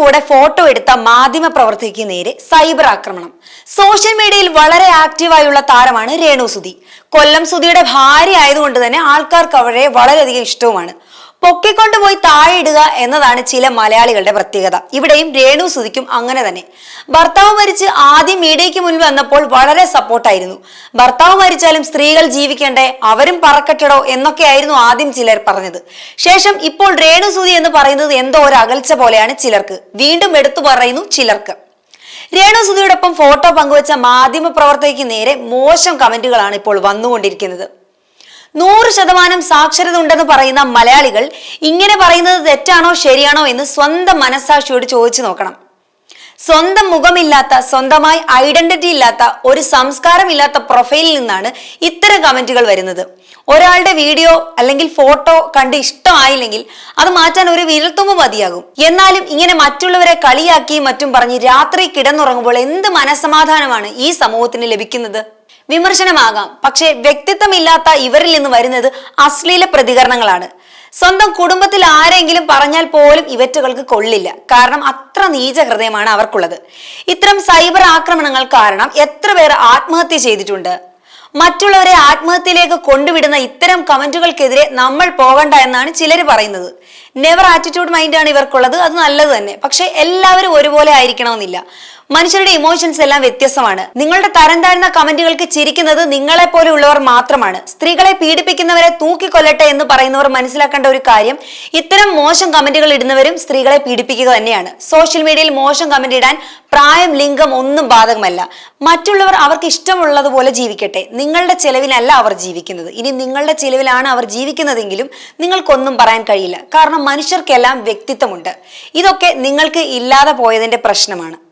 കൂടെ ഫോട്ടോ എടുത്ത മാധ്യമ പ്രവർത്തകയ്ക്ക് നേരെ സൈബർ ആക്രമണം. സോഷ്യൽ മീഡിയയിൽ വളരെ ആക്റ്റീവായുള്ള താരമാണ് രേണു സുധി. കൊല്ലം സുധിയുടെ ഭാര്യ ആയതുകൊണ്ട് തന്നെ ആൾക്കാർക്ക് അവരെ വളരെയധികം ഇഷ്ടവുമാണ്. പൊക്കിക്കൊണ്ടുപോയി താഴെ ഇടുക എന്നതാണ് ചില മലയാളികളുടെ പ്രത്യേകത. ഇവിടെയും രേണു സുധിക്കും അങ്ങനെ തന്നെ. ഭർത്താവ് മരിച്ച് ആദ്യം മീഡിയയ്ക്ക് മുൻപ് വന്നപ്പോൾ വളരെ സപ്പോർട്ടായിരുന്നു ഭർത്താവ് മരിച്ചാലും സ്ത്രീകൾ ജീവിക്കണ്ടേ അവരും പറക്കട്ടടോ എന്നൊക്കെയായിരുന്നു ആദ്യം ചിലർ പറഞ്ഞത്. ശേഷം ഇപ്പോൾ രേണു സുധി എന്ന് പറയുന്നത് എന്തോ ഒരു അകൽച്ച പോലെയാണ് ചിലർക്ക്. വീണ്ടും എടുത്തു പറയുന്നു ചിലർക്ക്. രേണു സുധിയോടൊപ്പം ഫോട്ടോ പങ്കുവച്ച മാധ്യമ പ്രവർത്തകയ്ക്ക് നേരെ മോശം കമന്റുകളാണ് ഇപ്പോൾ വന്നുകൊണ്ടിരിക്കുന്നത്. നൂറ് ശതമാനം സാക്ഷരത ഉണ്ടെന്ന് പറയുന്ന മലയാളികൾ ഇങ്ങനെ പറയുന്നത് തെറ്റാണോ ശരിയാണോ എന്ന് സ്വന്തം മനസ്സാക്ഷിയോട് ചോദിച്ചു നോക്കണം. സ്വന്തം മുഖമില്ലാത്ത സ്വന്തമായി ഐഡന്റിറ്റി ഇല്ലാത്ത ഒരു സംസ്കാരമില്ലാത്ത പ്രൊഫൈലിൽ നിന്നാണ് ഇത്തരം കമന്റുകൾ വരുന്നത്. ഒരാളുടെ വീഡിയോ അല്ലെങ്കിൽ ഫോട്ടോ കണ്ട് ഇഷ്ടമായില്ലെങ്കിൽ അത് മാറ്റാൻ ഒരു വിരൽത്തുമ്പ് മതിയാകും. എന്നാലും ഇങ്ങനെ മറ്റുള്ളവരെ കളിയാക്കി മറ്റും പറഞ്ഞ് രാത്രി കിടന്നുറങ്ങുമ്പോൾ എന്ത് മനസമാധാനമാണ് ഈ സമൂഹത്തിന് ലഭിക്കുന്നത്? വിമർശനമാകാം. പക്ഷേ വ്യക്തിത്വമില്ലാത്ത ഇവരിൽ നിന്ന് വരുന്നത് അശ്ലീല പ്രതികരണങ്ങളാണ്. സ്വന്തം കുടുംബത്തിൽ ആരെങ്കിലും പറഞ്ഞാൽ പോലും ഇവറ്റുകൾക്ക് കൊള്ളില്ല. കാരണം അത്ര നീച ഹൃദയമാണ് അവർക്കുള്ളത്. ഇത്തരം സൈബർ ആക്രമണങ്ങൾ കാരണം എത്ര പേർ ആത്മഹത്യ ചെയ്തിട്ടുണ്ട്. മറ്റുള്ളവരെ ആത്മഹത്യയിലേക്ക് കൊണ്ടുവിടുന്ന ഇത്തരം കമന്റുകൾക്കെതിരെ നമ്മൾ പോകണ്ട എന്നാണ് ചിലർ പറയുന്നത്. നെവർ ആറ്റിറ്റ്യൂഡ് ആണ് ഇവർക്കുള്ളത്. അത് നല്ലത് തന്നെ. പക്ഷെ എല്ലാവരും ഒരുപോലെ ആയിരിക്കണമെന്നില്ല. മനുഷ്യരുടെ ഇമോഷൻസ് എല്ലാം വ്യത്യസ്തമാണ്. നിങ്ങളുടെ തരം താഴ്ന്ന കമന്റുകൾക്ക് ചിരിക്കുന്നത് നിങ്ങളെ പോലെയുള്ളവർ മാത്രമാണ്. സ്ത്രീകളെ പീഡിപ്പിക്കുന്നവരെ തൂക്കിക്കൊല്ലട്ടെ എന്ന് പറയുന്നവർ മനസ്സിലാക്കേണ്ട ഒരു കാര്യം ഇത്തരം മോശം കമന്റുകൾ ഇടുന്നവരും സ്ത്രീകളെ പീഡിപ്പിക്കുക തന്നെയാണ്. സോഷ്യൽ മീഡിയയിൽ മോശം കമന്റ് ഇടാൻ പ്രായം ലിംഗം ഒന്നും ബാധകമല്ല. മറ്റുള്ളവർ അവർക്ക് ഇഷ്ടമുള്ളതുപോലെ ജീവിക്കട്ടെ. നിങ്ങളുടെ ചെലവിലല്ല അവർ ജീവിക്കുന്നത്. ഇനി നിങ്ങളുടെ ചെലവിലാണ് അവർ ജീവിക്കുന്നതെങ്കിലും നിങ്ങൾക്കൊന്നും പറയാൻ കഴിയില്ല. കാരണം മനുഷ്യർക്കെല്ലാം വ്യക്തിത്വമുണ്ട്. ഇതൊക്കെ നിങ്ങൾക്ക് ഇല്ലാതെ പോയതിന്റെ പ്രശ്നമാണ്.